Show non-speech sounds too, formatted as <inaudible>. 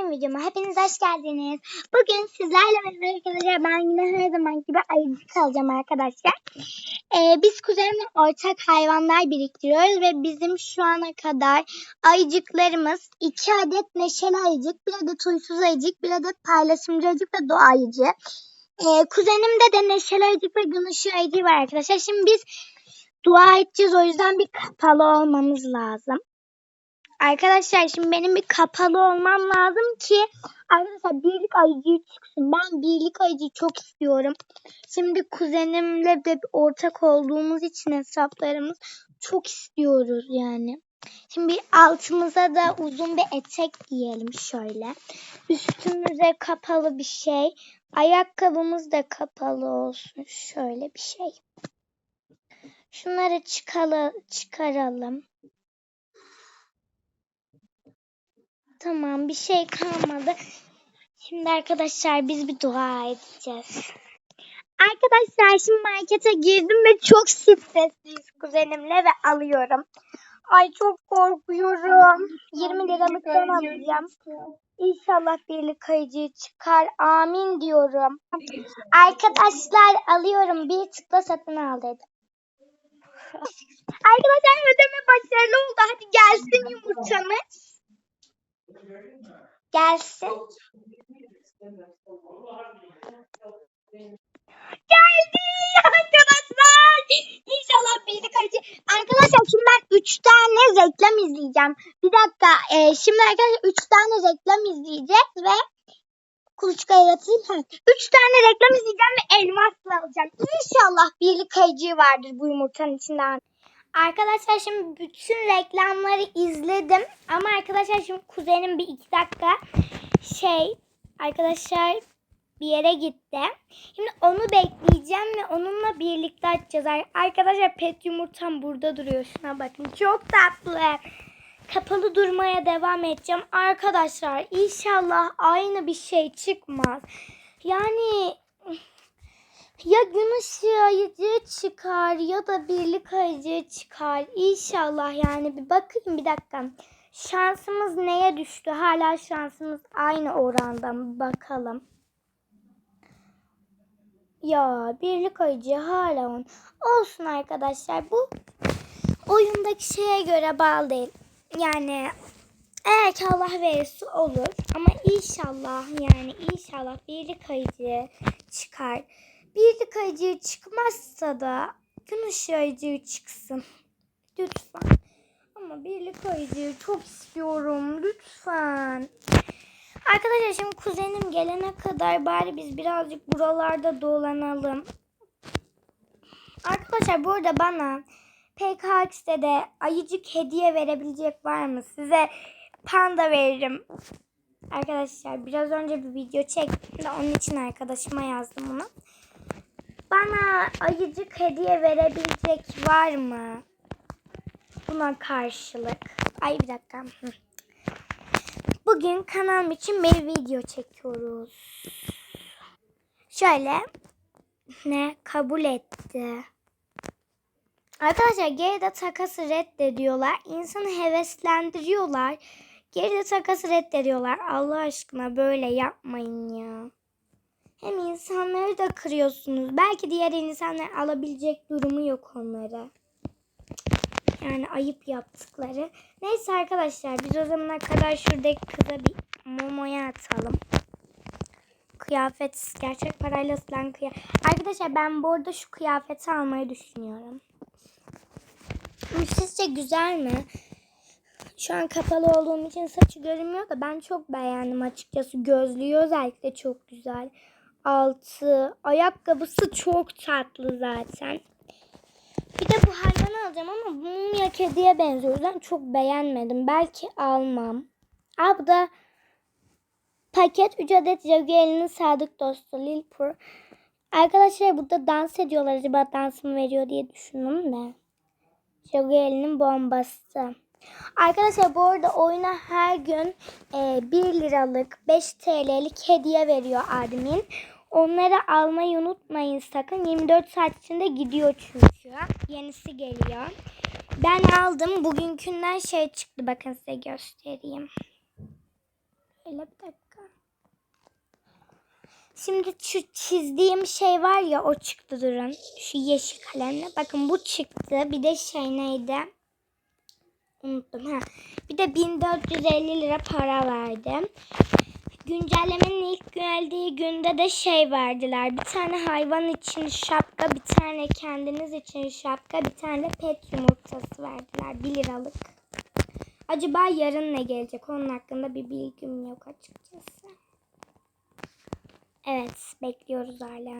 benim videoma hepiniz hoş geldiniz. Bugün sizlerle beraber arkadaşlar ben yine her zaman gibi ayıcık alacağım arkadaşlar. Ee, biz kuzenimle ortak hayvanlar biriktiriyoruz ve bizim şu ana kadar ayıcıklarımız iki adet neşeli ayıcık, bir adet uysuz ayıcık, bir adet paylaşımcı ayıcık ve doğa ayıcı. Ee, kuzenimde de neşeli ayıcık ve gün ışığı ayıcığı var arkadaşlar. Şimdi biz dua edeceğiz o yüzden bir kapalı olmamız lazım. Arkadaşlar şimdi benim bir kapalı olmam lazım ki arkadaşlar birlik ayıcı çıksın. Ben birlik ayıcı çok istiyorum. Şimdi kuzenimle de ortak olduğumuz için hesaplarımız çok istiyoruz yani. Şimdi altımıza da uzun bir etek giyelim şöyle. Üstümüze kapalı bir şey. Ayakkabımız da kapalı olsun. Şöyle bir şey. Şunları çıkala, çıkaralım. Tamam bir şey kalmadı. Şimdi arkadaşlar biz bir dua edeceğiz. Arkadaşlar şimdi markete girdim ve çok stresliyiz kuzenimle ve alıyorum. Ay çok korkuyorum. 20 liralıktan alacağım. İnşallah birlik kayıcı çıkar. Amin diyorum. Arkadaşlar alıyorum. Bir tıkla satın al dedim. Arkadaşlar ödeme başarılı oldu. Hadi gelsin yumurtamız. Gelsin. Geldi arkadaşlar. İnşallah birlik acı. Arkadaşlar şimdi ben 3 tane reklam izleyeceğim. Bir dakika. e, şimdi arkadaşlar 3 tane reklam izleyeceğiz ve kuluçkaya yatayım. 3 tane reklam izleyeceğim ve elmasla alacağım. İnşallah birlik ayıcığı vardır bu yumurtanın içinden. Arkadaşlar şimdi bütün reklamları izledim. Ama arkadaşlar şimdi kuzenim bir iki dakika şey arkadaşlar bir yere gitti. Şimdi onu bekleyeceğim ve onunla birlikte açacağız. Ar- Arkadaşlar pet yumurtam burada duruyor. Şuna bakın. Çok tatlı. Kapalı durmaya devam edeceğim. Arkadaşlar inşallah aynı bir şey çıkmaz. Yani ya gün ışığı ayıcı çıkar ya da birlik ayıcı çıkar. İnşallah yani bir bakayım bir dakika. Şansımız neye düştü? Hala şansımız aynı oranda mı? Bakalım. Ya birlik ayıcı hala on. Olsun arkadaşlar bu oyundaki şeye göre bağlı değil. Yani eğer ki Allah verirse olur. Ama inşallah yani inşallah birlik ayıcı çıkar. Birlik ayıcı çıkmazsa da gün ışığı çıksın. Lütfen. Ama birlik ayıcı çok istiyorum. Lütfen. Arkadaşlar şimdi kuzenim gelene kadar bari biz birazcık buralarda dolanalım. Arkadaşlar burada bana PKX'de de ayıcık hediye verebilecek var mı? Size panda veririm. Arkadaşlar biraz önce bir video çektim de onun için arkadaşıma yazdım bunu. Bana ayıcık hediye verebilecek var mı? Buna karşılık. Ay bir dakika. <laughs> Bugün kanalım için bir video çekiyoruz. Şöyle ne kabul etti. Arkadaşlar geride takası reddediyorlar. İnsanı heveslendiriyorlar. Geride takası reddediyorlar. Allah aşkına böyle yapmayın ya. Hem insanları da kırıyorsunuz. Belki diğer insanlar alabilecek durumu yok onlara. Yani ayıp yaptıkları. Neyse arkadaşlar biz o zamana kadar şuradaki kıza bir momoya atalım. Kıyafet gerçek parayla satılan kıyafet. Arkadaşlar ben bu arada şu kıyafeti almayı düşünüyorum. Sizce güzel mi? Şu an kapalı olduğum için saçı görünmüyor da ben çok beğendim açıkçası. Gözlüğü özellikle çok güzel. Altı, ayakkabısı çok tatlı zaten. Bir de bu hayvanı alacağım ama mumya kediye benziyor. O yüzden çok beğenmedim. Belki almam. Aa bu da paket 3 adet Jaguar'ın sadık dostu Lil Pur. Arkadaşlar burada dans ediyorlar. Acaba dans mı veriyor diye düşündüm de. Jaguar'ın bombası. Arkadaşlar bu arada oyuna her gün e, 1 liralık 5 TL'lik hediye veriyor admin. Onları almayı unutmayın sakın. 24 saat içinde gidiyor çünkü. Yenisi geliyor. Ben aldım. Bugünkünden şey çıktı. Bakın size göstereyim. Şöyle bir dakika. Şimdi şu çizdiğim şey var ya o çıktı durun. Şu yeşil kalemle. Bakın bu çıktı. Bir de şey neydi? Unuttum ha. Bir de 1450 lira para verdim. Güncellemenin ilk geldiği günde de şey verdiler. Bir tane hayvan için şapka, bir tane kendiniz için şapka, bir tane pet yumurtası verdiler. 1 liralık. Acaba yarın ne gelecek? Onun hakkında bir bilgim yok açıkçası. Evet, bekliyoruz hala.